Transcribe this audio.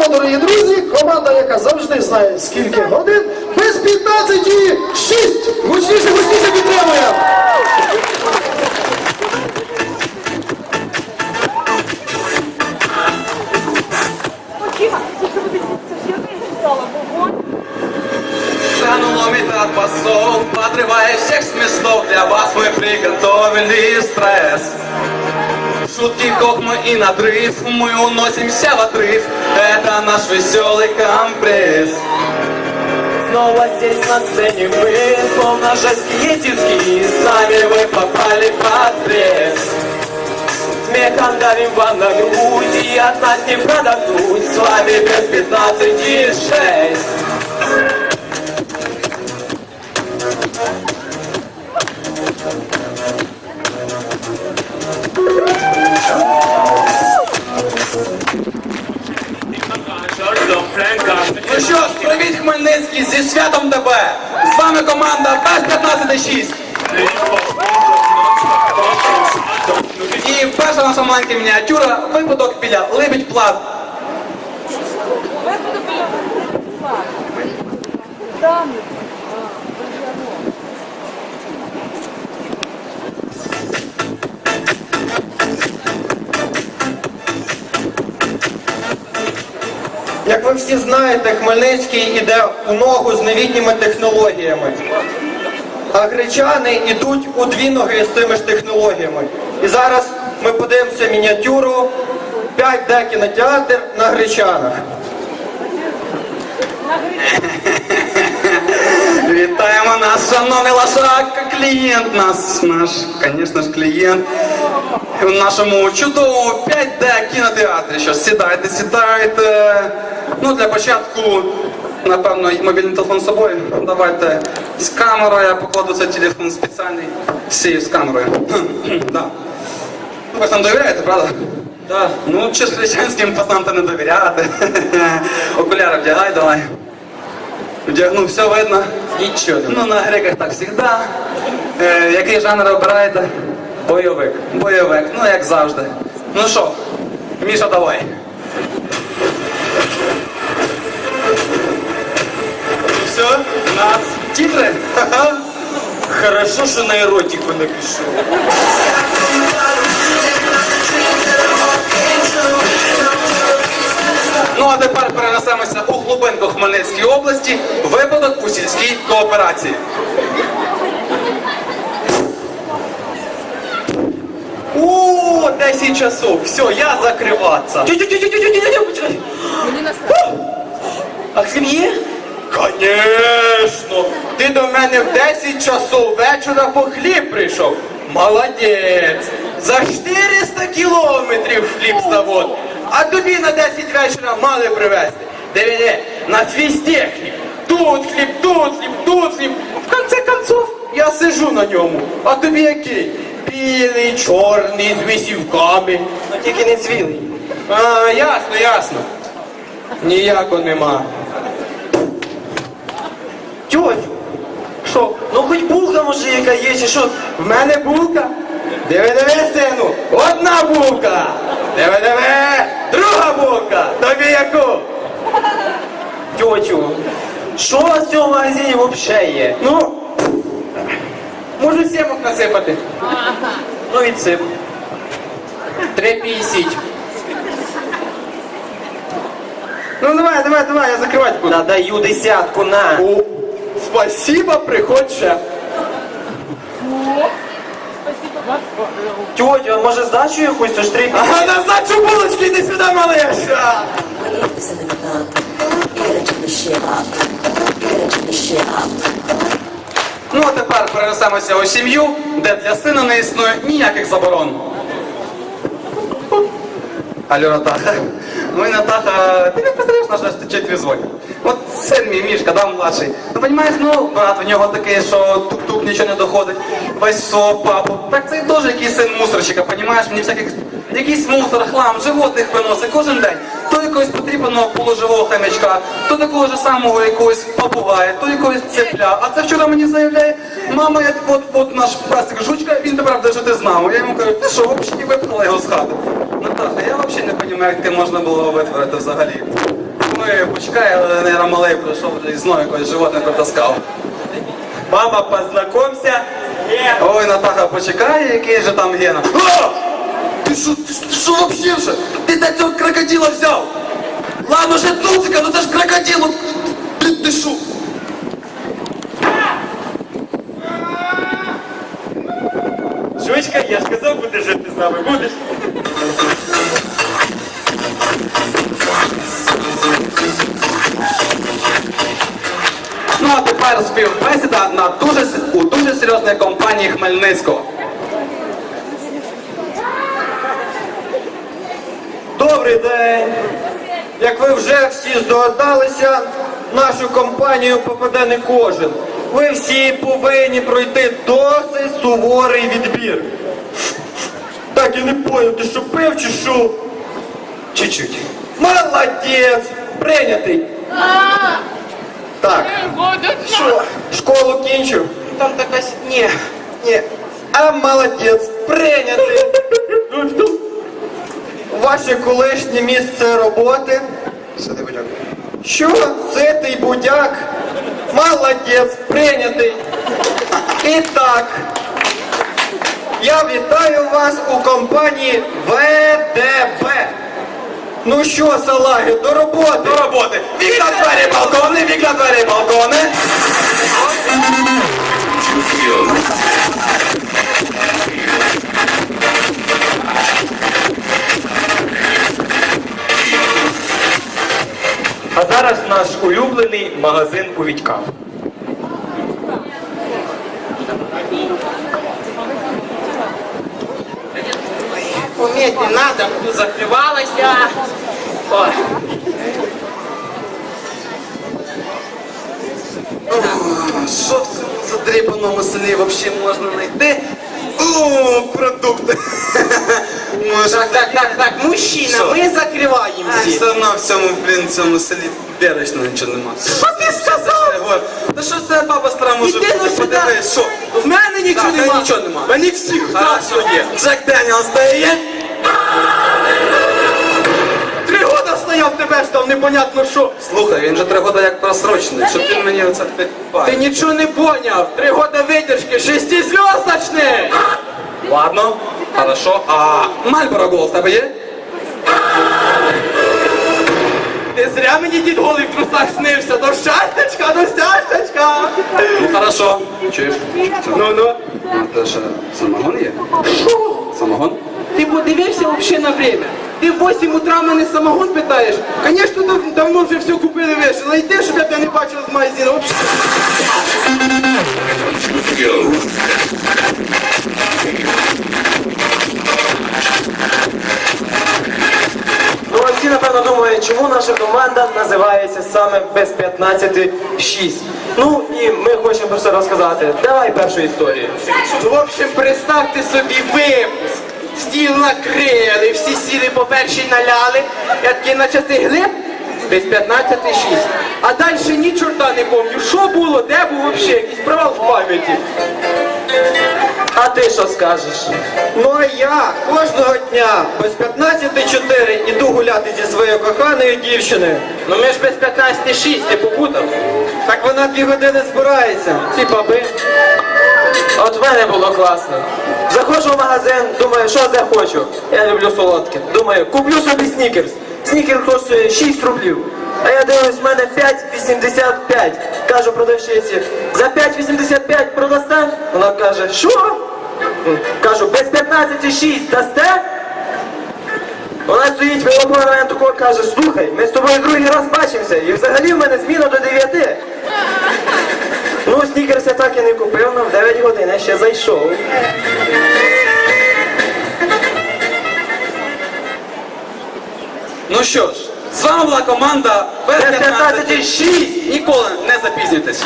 Вітаємо, дорогі друзі! Команда, яка завжди знає, скільки годин, без 15 і 6! Гучніше, гучніше підтримуємо! Хронометр басов, подрывая всех смеслов Для вас мы приготовили стресс Шутки, хохмы и надрыв Мы уносимся в отрыв Это наш веселый компресс. Снова здесь на сцене мы, словно жесткие тиски С нами вы попали под пресс. Смехом давим вам на грудь И от нас не продохнуть. С вами без пятнадцати шесть. Ну що ж, привіт Хмельницький зі святом тебе! З вами команда без 15-6 І перша наша маленька мініатюра випадок біля Либідь Плаз. Як ви всі знаєте, Хмельницький іде у ногу з новітніми технологіями. А гречани йдуть у дві ноги з цими ж технологіями. І зараз ми подивимося мініатюру 5D кінотеатр на гречанах. Вітаємо нас, шановний лошак, клієнт нас, наш, звісно ж, клієнт в нашому чудовому 5D кінотеатрі. Що сідайте, сідайте. Ну, для початку, напевно, мобільний телефон з собою. Давайте з камерою, я покладу цей телефон спеціальний. Всі з камерою. да. Ну, ви ж нам довіряєте, правда? Да. Ну, чи ж християнським пацанам то не довіряти. Окуляри вдягай, давай. Вдягну, все видно. Нічого. Ну, на греках так завжди. Е, який жанр обираєте? Бойовик. Бойовик, ну як завжди. Ну що, Міша, давай. Все, у нас тітри. Хорошо, що на еротику напишу Ну а тепер перенесемося у глибинку Хмельницької області. Випадок у сільській кооперації. О, 10 часов, все, я закриватися А хліб є? Конечно! Ти до мене в 10 часов вечора по хліб прийшов. Молодець! За 400 кілометрів хліб завод. А тобі на 10 вечора мали привезти. Диви, на свісті хліб. Тут хліб, тут хліб, тут хліб. В конце концов, я сижу на ньому. А тобі який? Білий, чорний, з висівками. Ну тільки не цвілий. А, ясно, ясно. Ніякого нема. Тьотю, що? Ну хоч булка може яка є, чи що? В мене булка? Диви, диви, сину, одна булка. Диви, диви, друга булка. Тобі яку? Тьотю, що в цьому магазині взагалі є? Ну, можу сімок насипати. Ну, відсип. Три п'ятдесят. Ну давай, давай, давай, я закривати буду. Да даю десятку на. О, спасибо, приходь ще. Тьотю, а може здачу якусь, то ж три Ага, назад цю булочки, іди сюди, малиша. Listen to the shit up. You gotta turn the shit up. Ну а тепер перенесемося у сім'ю, де для сина не існує ніяких заборон. Алло, Натаха. Ну і Натаха, ти не представляєш, на що стичить візволь. От син мій, Мішка, да, младший. Ну, розумієш, ну, брат в нього такий, що тук-тук нічого не доходить. Весь свого папу. Так це і теж якийсь син мусорщика, понімаєш? Мені всяких, якийсь мусор, хлам, животних виносить кожен день. То якогось потрібного полуживого хомячка, то такого ж самого якогось попугая, то якогось цепля. А це вчора мені заявляє, мама, я от, от наш песик жучка, він тепер буде жити з нами. Я йому кажу, ти що, взагалі випхала його з хати? Натаха, я взагалі не розумію, як ти можна було витворити взагалі. Ой, почекай, але малий прийшов вже із мною якогось животне притаскав. Мама, познакомься. Е, Ой, Натаха, почекай, який же там Гена. А! Ти що, ти, ти що вообще вже? Ти де цього крокодила взяв? Ладно, ще цуцика, ну це ж крокодил. от, Блін, ти що? Жучка, я ж казав, будеш жити з нами, будеш. Ну а тепер співбесіда на дуже, с- у дуже серйозній компанії Хмельницького. Добрий день! Як ви вже всі здогадалися, в нашу компанію попаде не кожен. Ви всі повинні пройти досить суворий відбір. Так, я не понял, ти що пив чи що? Чуть-чуть. Молодець! Прийнятий! Так, що, школу кінчив? Там така ні. Ні. А молодець, прийнятий. Ваше колишнє місце роботи. Що? Ситий будяк? Молодець, прийнятий. І так. Я вітаю вас у компанії ВДБ. Ну що, салаги, до роботи. До роботи. Вікна двері, балкони, вікна двері, балкони. Магазин у Вітька. Поміти надо, закривалася. Ой. Що в цьому задріпаному селі взагалі можна знайти? О, продукти. Так, так, так, так, мужчина, ми закриваємо А, всі. Все одно в цьому, блін, цьому селі вірочно нічого нема. Що ти сказав? Та що ж тебе баба стара може Іди ну бути? сюди. Подивись, що? В мене нічого Так, та нема. нічого нема. В Мене всіх Хорошо є. Джек Деніелс де є? Три года стояв тебе ж там непонятно що. Слухай, він же три роки як просрочений, щоб він мені оце Ти підпає. нічого не поняв. Три года видержки, шестизв'язочний. Ладно, хорошо. А Мальборо голос в тебе є? Ти зря мені дід голий в трусах снився. До щастячка, до щастячка. Ну хорошо. Чуєш? Ну, ну. Те що, самогон є? Що? Самогон? Ти подивився взагалі на время? Ти в 8 утра мене самогон питаєш? Звісно, дав- давно вже все купили вишили. Йди, щоб я тебе не бачив з магазину. Вообще. Наша команда називається саме без 15-6. Ну, і ми хочемо про це розказати. Давай першу історію. В общем, представте собі випуск. Стіл накрили, всі сіли по першій наляли. Я такий наче цей глиб без 15 6. А далі ні чорта не помню. Що було, де був взагалі, якийсь провал в пам'яті. А ти що скажеш? Ну а я кожного дня без 15.4 іду гуляти зі своєю коханою дівчиною. Ну ми ж без 15 6, ти попутав. Так вона дві години збирається. Ці баби. От мене було класно. Заходжу в магазин, думаю, що захочу. Я люблю солодке. Думаю, куплю собі снікерс. Снікер коштує 6 рублів. А я дивлюсь, в мене 5,85. Кажу продавщиці, за 5,85 продасте? Вона каже, що? Кажу, без 15,6 дасте? Вона стоїть, вилопила мене такого, каже, слухай, ми з тобою другий раз бачимося, і взагалі в мене зміна до 9. Ну, снікерс я так і не купив, але в 9 годин я ще зайшов. Ну що ж, з вами була команда без 15 6. Ніколи не запізнюйтесь.